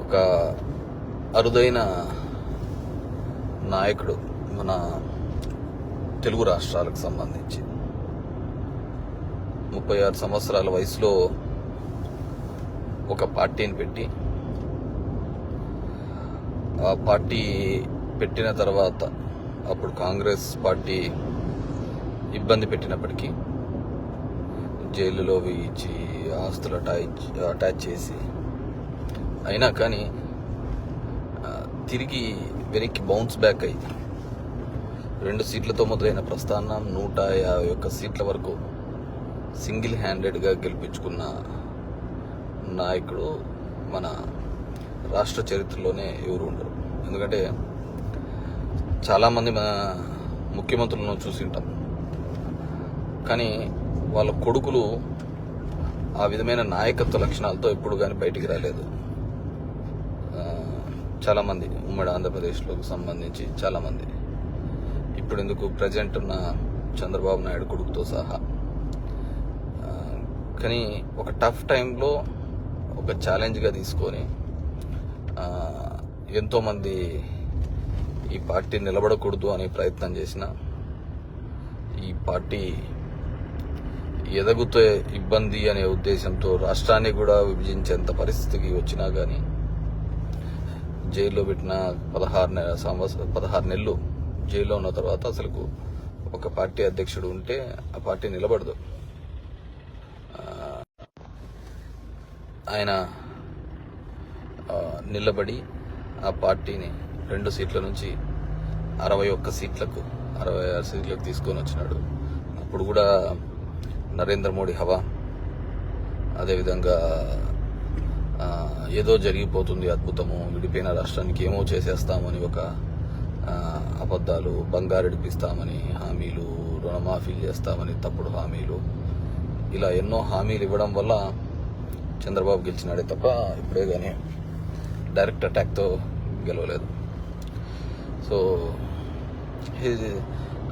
ఒక అరుదైన నాయకుడు మన తెలుగు రాష్ట్రాలకు సంబంధించి ముప్పై ఆరు సంవత్సరాల వయసులో ఒక పార్టీని పెట్టి ఆ పార్టీ పెట్టిన తర్వాత అప్పుడు కాంగ్రెస్ పార్టీ ఇబ్బంది పెట్టినప్పటికీ జైలులో వేయించి ఆస్తులు అటాచ్ అటాచ్ చేసి అయినా కానీ తిరిగి వెనక్కి బౌన్స్ బ్యాక్ అయ్యి రెండు సీట్లతో మొదలైన ప్రస్థానం నూట యాభై ఒక్క సీట్ల వరకు సింగిల్ హ్యాండెడ్గా గెలిపించుకున్న నాయకుడు మన రాష్ట్ర చరిత్రలోనే ఎవరు ఉండరు. ఎందుకంటే చాలామంది మన ముఖ్యమంత్రులను చూసి ఉంటాం. కానీ వాళ్ళ కొడుకులు ఆ విధమైన నాయకత్వ లక్షణాలతో ఎప్పుడు కానీ బయటికి రాలేదు. చాలామంది ఉమ్మడి ఆంధ్రప్రదేశ్లోకి సంబంధించి చాలామంది. ఇప్పుడు ఎందుకు ప్రజెంట్ ఉన్న చంద్రబాబు నాయుడు కొడుకుతో సహా. కానీ ఒక టఫ్ టైంలో ఒక ఛాలెంజ్గా తీసుకొని ఎంతోమంది ఈ పార్టీ నిలబడకూడదు అనే ప్రయత్నం చేసిన ఈ పార్టీ ఎదగుతే ఇబ్బంది అనే ఉద్దేశంతో రాష్ట్రాన్ని కూడా విభజించేంత పరిస్థితికి వచ్చినా కానీ జైల్లో పెట్టిన పదహారు నెల సంవత్సరం పదహారు నెలలు జైల్లో ఉన్న తర్వాత అసలు ఒక పార్టీ అధ్యక్షుడు ఉంటే ఆ పార్టీ నిలబడదు. ఆయన నిలబడి ఆ పార్టీని రెండు సీట్ల నుంచి అరవై ఒక్క సీట్లకు అరవై ఆరు సీట్లకు తీసుకొని వచ్చినాడు. అప్పుడు కూడా నరేంద్ర మోడీ హవా. అదేవిధంగా ఏదో జరిగిపోతుంది అద్భుతము విడిపోయిన రాష్ట్రానికి ఏమో చేసేస్తామని ఒక అబద్ధాలు బంగారెడిపిస్తామని హామీలు రుణమాఫీలు చేస్తామని తప్పుడు హామీలు. ఇలా ఎన్నో హామీలు ఇవ్వడం వల్ల చంద్రబాబు గెలిచినాడే తప్ప ఇప్పుడే కానీ డైరెక్ట్ అటాక్తో గెలవలేదు. సో ఇది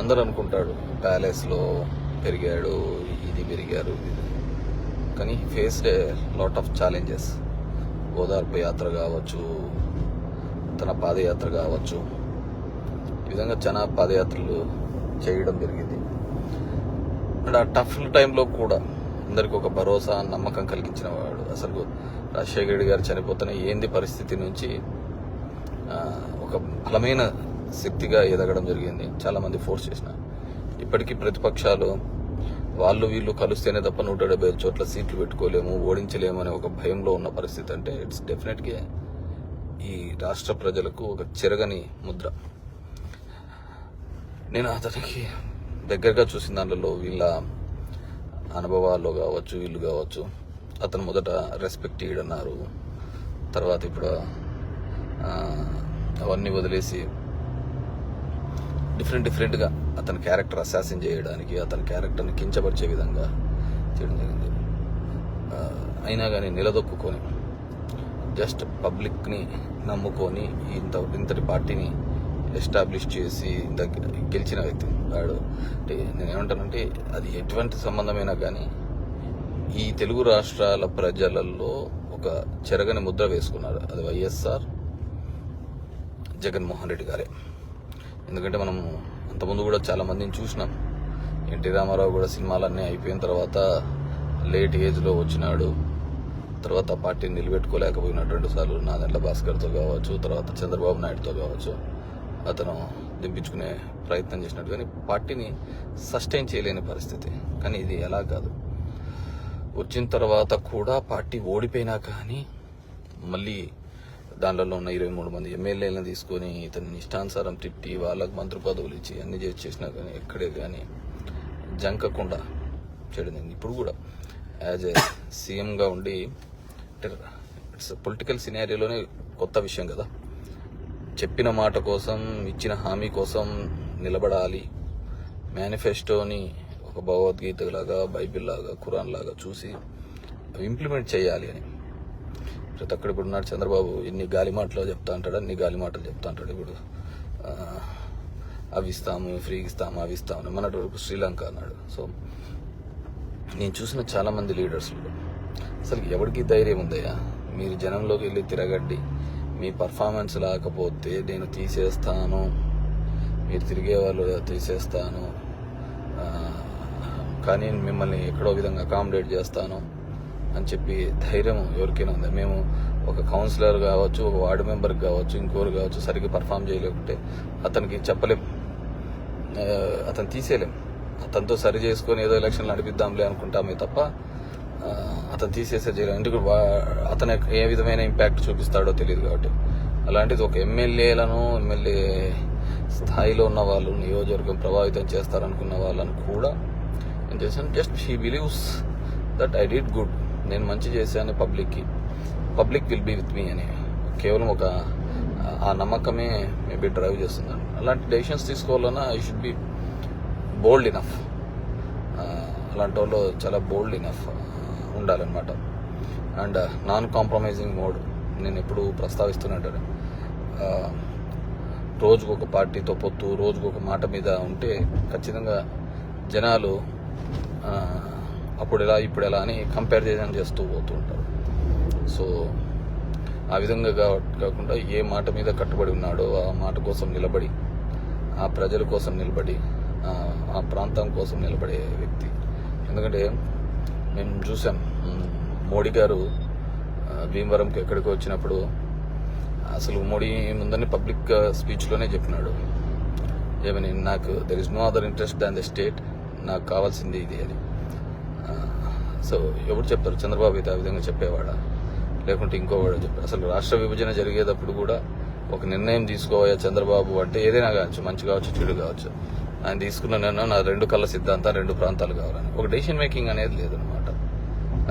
అందరూ అనుకుంటాడు ప్యాలెస్లో పెరిగాడు ఇది పెరిగారు. కానీ faced a lot of challenges Odarpu Yatra కావచ్చు తన పాదయాత్ర కావచ్చు. ఈ విధంగా చాలా పాదయాత్రలు చేయడం జరిగింది. అండ్ ఆ టఫ్ టైంలో కూడా అందరికి ఒక భరోసా నమ్మకం కలిగించిన వాడు. అసలు రాజశేఖర రెడ్డి గారు చనిపోతున్న ఏంది పరిస్థితి నుంచి ఒక బలమైన శక్తిగా ఎదగడం జరిగింది. చాలామంది ఫోర్స్ చేసిన. ఇప్పటికీ ప్రతిపక్షాలు వాళ్ళు వీళ్ళు కలిస్తేనే తప్ప నూట డెబ్బై ఐదు చోట్ల సీట్లు పెట్టుకోలేము ఓడించలేము అనే ఒక భయంలో ఉన్న పరిస్థితి. అంటే ఇట్స్ డెఫినెట్గా ఈ రాష్ట్ర ప్రజలకు ఒక చెరగని ముద్ర. నేను అతనికి దగ్గరగా చూసిన దాంట్లో వీళ్ళ అనుభవాల్లో కావచ్చు వీళ్ళు కావచ్చు అతను మొదట రెస్పెక్ట్ ఇయడన్నారు తర్వాత ఇప్పుడు అవన్నీ వదిలేసి డిఫరెంట్ డిఫరెంట్గా అతని క్యారెక్టర్ అసాసిన్ చేయడానికి అతని క్యారెక్టర్ని కించపరిచే విధంగా చేయడం జరిగింది. అయినా కానీ నిలదొక్కుని జస్ట్ పబ్లిక్ని నమ్ముకొని ఇంత ఇంతటి పార్టీని ఎస్టాబ్లిష్ చేసి దగ్గర గెలిచిన వ్యక్తి వాడు. అంటే నేను ఏమంటానంటే అది ఎటువంటి సంబంధమైనా కానీ ఈ తెలుగు రాష్ట్రాల ప్రజలలో ఒక చెరగని ముద్ర వేసుకున్నారు అది వైఎస్ఆర్ జగన్మోహన్ రెడ్డి గారే. ఎందుకంటే మనం అంతకుముందు కూడా చాలా మందిని చూసినాం. ఎన్టీ రామారావు కూడా సినిమాలన్నీ అయిపోయిన తర్వాత లేట్ ఏజ్లో వచ్చినాడు. తర్వాత పార్టీని నిలబెట్టుకోలేకపోయినాడు రెండు సార్లు నాదెండ్ల భాస్కర్తో కావచ్చు తర్వాత చంద్రబాబు నాయుడుతో కావచ్చు అతను దింపించుకునే ప్రయత్నం చేసినట్టు కానీ పార్టీని సస్టైన్ చేయలేని పరిస్థితి. కానీ ఇది ఎలా కాదు. వచ్చిన తర్వాత కూడా పార్టీ ఓడిపోయినా కానీ మళ్ళీ దాంట్లో ఉన్న ఇరవై మూడు మంది ఎమ్మెల్యేలను తీసుకొని ఇతని ఇష్టానుసారం తిట్టి వాళ్ళకు మంత్రి పదవులు ఇచ్చి అన్ని చేసి చేసినా కానీ ఎక్కడే కానీ జంకకుండా చేయడం ఇప్పుడు కూడా యాజ్ ఏ సీఎంగా ఉండి ఇట్స్ పొలిటికల్ సినారియోలోనే కొత్త విషయం కదా. చెప్పిన మాట కోసం ఇచ్చిన హామీ కోసం నిలబడాలి. మేనిఫెస్టోని ఒక భగవద్గీత లాగా బైబిల్ లాగా ఖురాన్ లాగా చూసి ఇంప్లిమెంట్ చేయాలి అని. ప్రతి ఒక్కడు ఇప్పుడు ఉన్నాడు చంద్రబాబు ఎన్ని గాలి మాటలు చెప్తా అంటాడు అన్ని గాలి మాటలు చెప్తా అంటాడు ఇప్పుడు. అవి ఇస్తాము ఫ్రీ ఇస్తాము అవి ఇస్తాము మన శ్రీలంక అన్నాడు. సో నేను చూసిన చాలా మంది లీడర్స్లో అసలు ఎవరికి ధైర్యం ఉందయ్యా మీరు జనంలోకి వెళ్ళి తిరగడ్డి మీ పర్ఫార్మెన్స్ లేకపోతే నేను తీసేస్తాను. మీరు తిరిగే వాళ్ళు తీసేస్తాను. కానీ మిమ్మల్ని ఎక్కడో విధంగా అకామిడేట్ చేస్తాను. అని చెప్పి ధైర్యం ఎవరికైనా ఉంది? మేము ఒక కౌన్సిలర్ కావచ్చు ఒక వార్డు మెంబర్ కావచ్చు ఇంకోరు కావచ్చు సరిగ్గా పర్ఫామ్ చేయలేకుంటే అతనికి చెప్పలేం. అతను తీసేయలేం. అతనితో సరి చేసుకొని ఏదో ఎలక్షన్లు నడిపిద్దాంలే అనుకుంటామే తప్ప అతను తీసేసే చేయలేం ఎందుకు? అతను ఏ విధమైన ఇంపాక్ట్ చూపిస్తాడో తెలియదు కాబట్టి. అలాంటిది ఒక ఎమ్మెల్యేలను ఎమ్మెల్యే స్థాయిలో ఉన్న వాళ్ళు నియోజకవర్గం ప్రభావితం చేస్తారనుకున్న వాళ్ళని కూడా ఏం చేశాను? Just he believes that I did good నేను మంచి చేశాను పబ్లిక్కి. Public will be with me అని. కేవలం ఒక ఆ నమ్మకమే మేబీ డ్రైవ్ చేస్తున్నాను అలాంటి డెసిషన్స్ తీసుకోవాలన్నా I should be bold enough. అలాంటి వాళ్ళు చాలా బోల్డ్ ఇనఫ్ ఉండాలన్నమాట. అండ్ నాన్ కాంప్రమైజింగ్ మోడ్ నేను ఎప్పుడు ప్రస్తావిస్తున్నట్టు రోజుకు ఒక పార్టీతో పొత్తు రోజుకు ఒక మాట మీద ఉంటే ఖచ్చితంగా జనాలు అప్పుడు ఎలా ఇప్పుడు ఎలా అని కంపేర్ చేయడం చేస్తూ పోతూ ఉంటారు. సో ఆ విధంగా కాకుండా ఏ మాట మీద కట్టుబడి ఉన్నాడో ఆ మాట కోసం నిలబడి ఆ ప్రజల కోసం నిలబడి ఆ, ప్రాంతం కోసం నిలబడే వ్యక్తి. ఎందుకంటే మేము చూసాం మోడీ గారు భీమవరంకి ఎక్కడికి వచ్చినప్పుడు అసలు మోడీ ముందని పబ్లిక్ స్పీచ్లోనే చెప్పినాడు. ఏమని నాకు there is no other interest than the state నాకు కావాల్సింది ఇది అని. సో ఎవరు చెప్తారు? చంద్రబాబు అయితే ఆ విధంగా చెప్పేవాడా? లేకుంటే ఇంకోవాడు చెప్పారు అసలు రాష్ట్ర విభజన జరిగేటప్పుడు కూడా ఒక నిర్ణయం తీసుకోవా చంద్రబాబు అంటే ఏదైనా కావచ్చు మంచి కావచ్చు చెడు కావచ్చు. ఆయన తీసుకున్న నిర్ణయం నా రెండు కళ్ళ సిద్ధాంతం రెండు ప్రాంతాలు కావాలని. ఒక డెసిషన్ మేకింగ్ అనేది లేదనమాట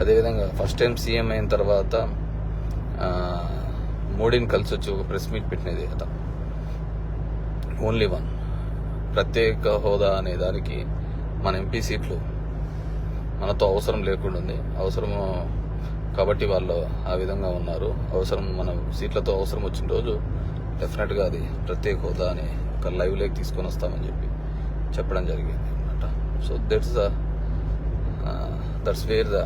అదేవిధంగా ఫస్ట్ టైం సీఎం అయిన తర్వాత మోడీని కలిసి వచ్చి ఒక ప్రెస్ మీట్ పెట్టినది అతను ఓన్లీ వన్ ప్రత్యేక హోదా అనే దానికి మన ఎంపీ సీట్లు మనతో అవసరం లేకుండా ఉంది. అవసరము కాబట్టి వాళ్ళు ఆ విధంగా ఉన్నారు. అవసరం మన సీట్లతో అవసరం వచ్చిన రోజు డెఫినెట్గా అది ప్రత్యేక హోదా అని ఒక లైవ్ లేక్ తీసుకొని వస్తామని చెప్పి చెప్పడం జరిగింది అనమాట so that's the that's where the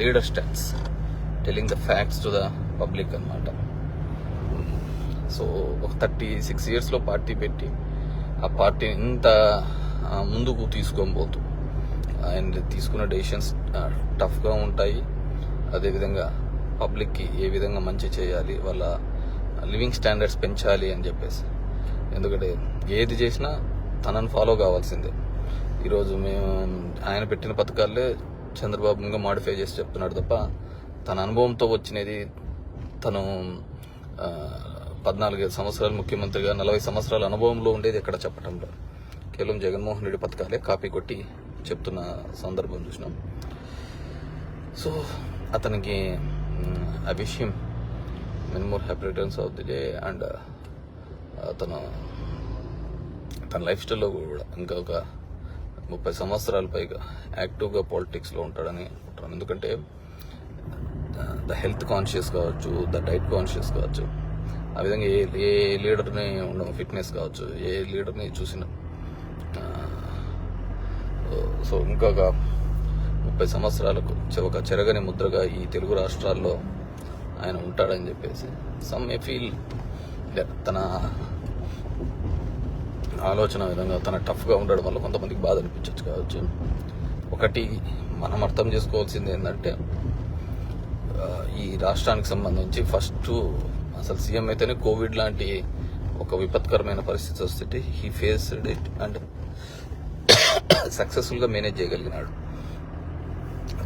leader stands telling the facts to the public అనమాట సో ఒక థర్టీ సిక్స్ ఇయర్స్లో పార్టీ పెట్టి ఆ పార్టీని ఇంత ముందుకు తీసుకొని పోతూ ఆయన తీసుకున్న డెసిషన్స్ టఫ్గా ఉంటాయి. అదేవిధంగా పబ్లిక్కి ఏ విధంగా మంచి చేయాలి వాళ్ళ లివింగ్ స్టాండర్డ్స్ పెంచాలి అని చెప్పేసి. ఎందుకంటే ఏది చేసినా తనని ఫాలో కావాల్సిందే. ఈరోజు మేము ఆయన పెట్టిన పథకాలే చంద్రబాబు ఇంకా మాడిఫై చేసి చెప్తున్నాడు తప్ప తన అనుభవంతో వచ్చినది తను పద్నాలుగు సంవత్సరాలు ముఖ్యమంత్రిగా నలభై సంవత్సరాల అనుభవంలో ఉండేది ఎక్కడ చెప్పటంలో. కేవలం జగన్మోహన్ రెడ్డి పథకాలే కాపీ కొట్టి చెప్తున్న సందర్భం చూసినాం. సో అతనికి ఆ విషయం many more happy returns of the day and అతను తన లైఫ్ స్టైల్లో కూడా ఇంకా ఒక ముప్పై సంవత్సరాల పైగా యాక్టివ్గా పాలిటిక్స్లో ఉంటాడని అనుకుంటున్నాను. ఎందుకంటే ద హెల్త్ కాన్షియస్ కావచ్చు ద డైట్ కాన్షియస్ కావచ్చు ఆ విధంగా ఏ ఏ లీడర్ని ఉన్న ఫిట్నెస్ కావచ్చు ఏ లీడర్ని చూసిన సో ఇంకొక ముప్పై సంవత్సరాలకు ఒక చెరగని ముద్రగా ఈ తెలుగు రాష్ట్రాల్లో ఆయన ఉంటాడని చెప్పేసి సమ్ ఏ ఫీల్ తన ఆలోచన విధంగా తన టఫ్గా ఉండడం వల్ల కొంతమందికి బాధ అనిపించవచ్చు కావచ్చు. ఒకటి మనం అర్థం చేసుకోవాల్సింది ఏంటంటే ఈ రాష్ట్రానికి సంబంధించి ఫస్ట్ అసలు సీఎం అయితేనే కోవిడ్ లాంటి ఒక విపత్కరమైన పరిస్థితి వస్తుంటే హీ ఫేస్డ్ ఇట్ అండ్ సక్సెస్ఫుల్గా మేనేజ్ చేయగలిగినాడు.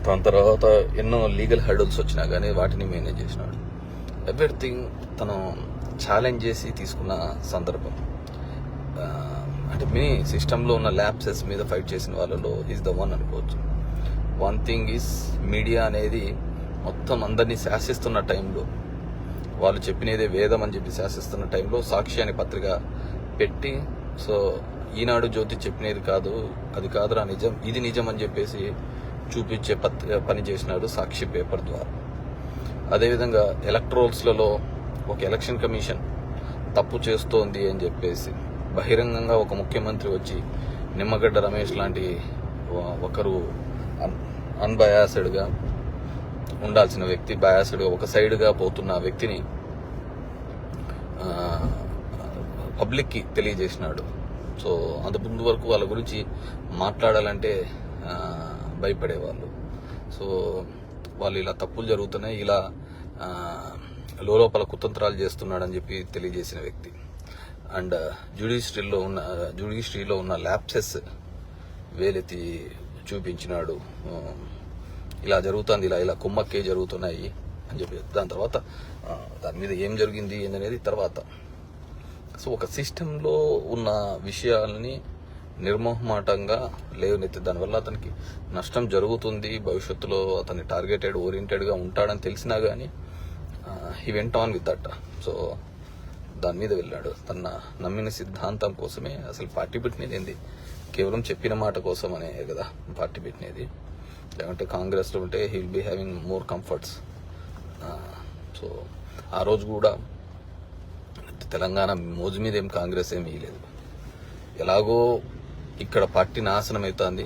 దాని తర్వాత ఎన్నో లీగల్ హర్డల్స్ వచ్చినా కానీ వాటిని మేనేజ్ చేసినాడు. ఎవ్రీథింగ్ తను ఛాలెంజ్ చేసి తీసుకున్న సందర్భం. అంటే మీ సిస్టంలో ఉన్న ల్యాబ్సెస్ మీద ఫైట్ చేసిన వాళ్ళలో ఈజ్ ద వన్ అనుకోవచ్చు. వన్ థింగ్ ఈజ్ మీడియా అనేది మొత్తం అందరినీ శాసిస్తున్న టైంలో వాళ్ళు చెప్పినదే వేదం అని చెప్పి శాసిస్తున్న టైంలో సాక్షి అనే పత్రిక పెట్టి సో ఈనాడు జ్యోతి చెప్పినది కాదు అది కాదురా నిజం ఇది నిజం అని చెప్పేసి చూపించే పత్రిక పని చేసినాడు సాక్షి పేపర్ ద్వారా. అదేవిధంగా ఎలక్ట్రోల్స్లలో ఒక ఎలక్షన్ కమిషన్ తప్పు చేస్తోంది అని చెప్పేసి బహిరంగంగా ఒక ముఖ్యమంత్రి వచ్చి నిమ్మగడ్డ రమేష్ లాంటి ఒకరు అన్ ఉండాల్సిన వ్యక్తి బయాసడ్గా ఒక సైడ్గా పోతున్న వ్యక్తిని పబ్లిక్కి తెలియజేసినాడు. సో అంతకుముందు ముందు వరకు వాళ్ళ గురించి మాట్లాడాలంటే భయపడేవాళ్ళు. సో వాళ్ళు ఇలా తప్పులు జరుగుతున్నాయి ఇలా లోపల కుతంత్రాలు చేస్తున్నాడని చెప్పి తెలియజేసిన వ్యక్తి. అండ్ జ్యుడిషియరీలో ఉన్న జ్యుడిషియరీలో ఉన్న ల్యాప్సెస్ వేలెత్తి చూపించినాడు. ఇలా జరుగుతుంది ఇలా ఇలా కుమ్మక్కే జరుగుతున్నాయి అని చెప్పి. దాని తర్వాత దాని మీద ఏం జరిగింది ఏందనేది తర్వాత. సో ఒక సిస్టంలో ఉన్న విషయాలని నిర్మోహమాటంగా లేవనెత్తి దానివల్ల అతనికి నష్టం జరుగుతుంది. భవిష్యత్తులో అతని టార్గెటెడ్ ఓరియంటెడ్గా ఉంటాడని తెలిసినా కానీ he went on with that so దాని మీద వెళ్ళాడు. తన నమ్మిన సిద్ధాంతం కోసమే అసలు పార్టీ పెట్టినది ఏంది? కేవలం చెప్పిన మాట కోసం అనే కదా పార్టీ పెట్టినది. లేకుంటే కాంగ్రెస్లో ఉంటే he will be having more comforts so ఆ రోజు కూడా తెలంగాణ మోజు మీద ఏం కాంగ్రెస్ ఏమి ఇయ్యలేదు ఎలాగో ఇక్కడ పార్టీ నాశనం అవుతుంది.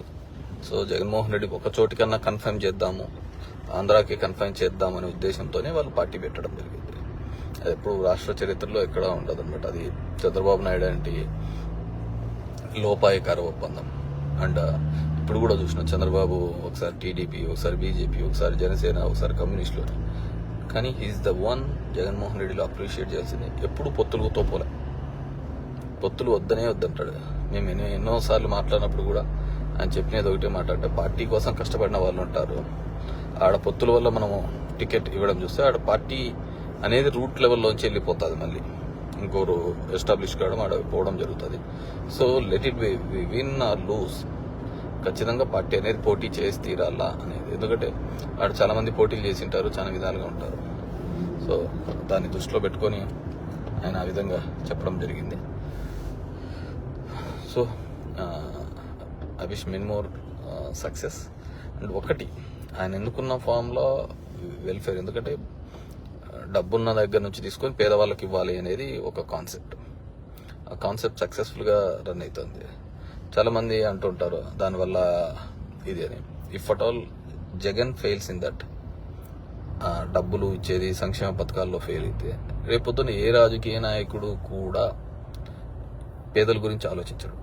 సో జగన్మోహన్ రెడ్డి ఒక చోటికన్నా కన్ఫర్మ్ చేద్దాము ఆంధ్రాకి కన్ఫర్మ్ చేద్దామనే ఉద్దేశంతోనే వాళ్ళు పార్టీ పెట్టడం జరిగింది. అది ఎప్పుడు రాష్ట్ర చరిత్రలో ఎక్కడ ఉండదు అనమాట అది చంద్రబాబు నాయుడు అంటే లోపాయకార ఒప్పందం. అండ్ ఇప్పుడు కూడా చూసిన చంద్రబాబు ఒకసారి టీడీపీ ఒకసారి బీజేపీ ఒకసారి జనసేన ఒకసారి కమ్యూనిస్టులు. కానీ he is the one Jaganmohan రెడ్డిలో appreciate చేయాల్సింది. ఎప్పుడు పొత్తులతో పోలే. పొత్తులు వద్దనే వద్దంటాడు. మేము ఎన్నో ఎన్నోసార్లు మాట్లాడినప్పుడు కూడా ఆయన చెప్పినది ఒకటే మాట అంటే పార్టీ కోసం కష్టపడిన వాళ్ళు ఉంటారు. ఆడ పొత్తుల వల్ల మనము టికెట్ ఇవ్వడం చూస్తే ఆడ పార్టీ అనేది రూట్ లెవెల్లోంచి వెళ్ళిపోతుంది మళ్ళీ. ఇంకోరు ఎస్టాబ్లిష్ కావడం ఆడ పోవడం జరుగుతుంది. So let it we win or lose ఖచ్చితంగా పార్టీ అనేది పోటీ చేసి తీరాలా అనేది. ఎందుకంటే ఆడ చాలా మంది పోటీలు చేసి ఉంటారు చాలా విధాలుగా ఉంటారు. సో దాన్ని దృష్టిలో పెట్టుకొని ఆయన ఆ విధంగా చెప్పడం జరిగింది. So I wish many more success. And ఒకటి ఆయన ఎందుకున్న ఫామ్లో వెల్ఫేర్ ఎందుకంటే డబ్బున్న దగ్గర నుంచి తీసుకొని పేదవాళ్ళకి ఇవ్వాలి అనేది ఒక కాన్సెప్ట్. ఆ కాన్సెప్ట్ సక్సెస్ఫుల్గా రన్ అవుతుంది. చాలామంది అంటుంటారు దానివల్ల ఇది అని. If at all Jagan fails in that డబ్బులు ఇచ్చేది సంక్షేమ పథకాల్లో ఫెయిల్ అయితే. రేపొద్దున ఏ రాజకీయ నాయకుడు కూడా పేదల గురించి ఆలోచించడు.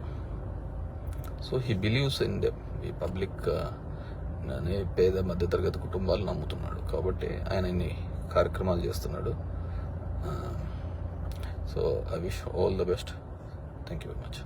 So he believes in the ఈ పబ్లిక్ అనే పేద మధ్యతరగతి కుటుంబాలు నమ్ముతున్నాడు. కాబట్టి ఆయన ఇన్ని కార్యక్రమాలు చేస్తున్నాడు. So I wish all the best thank you very much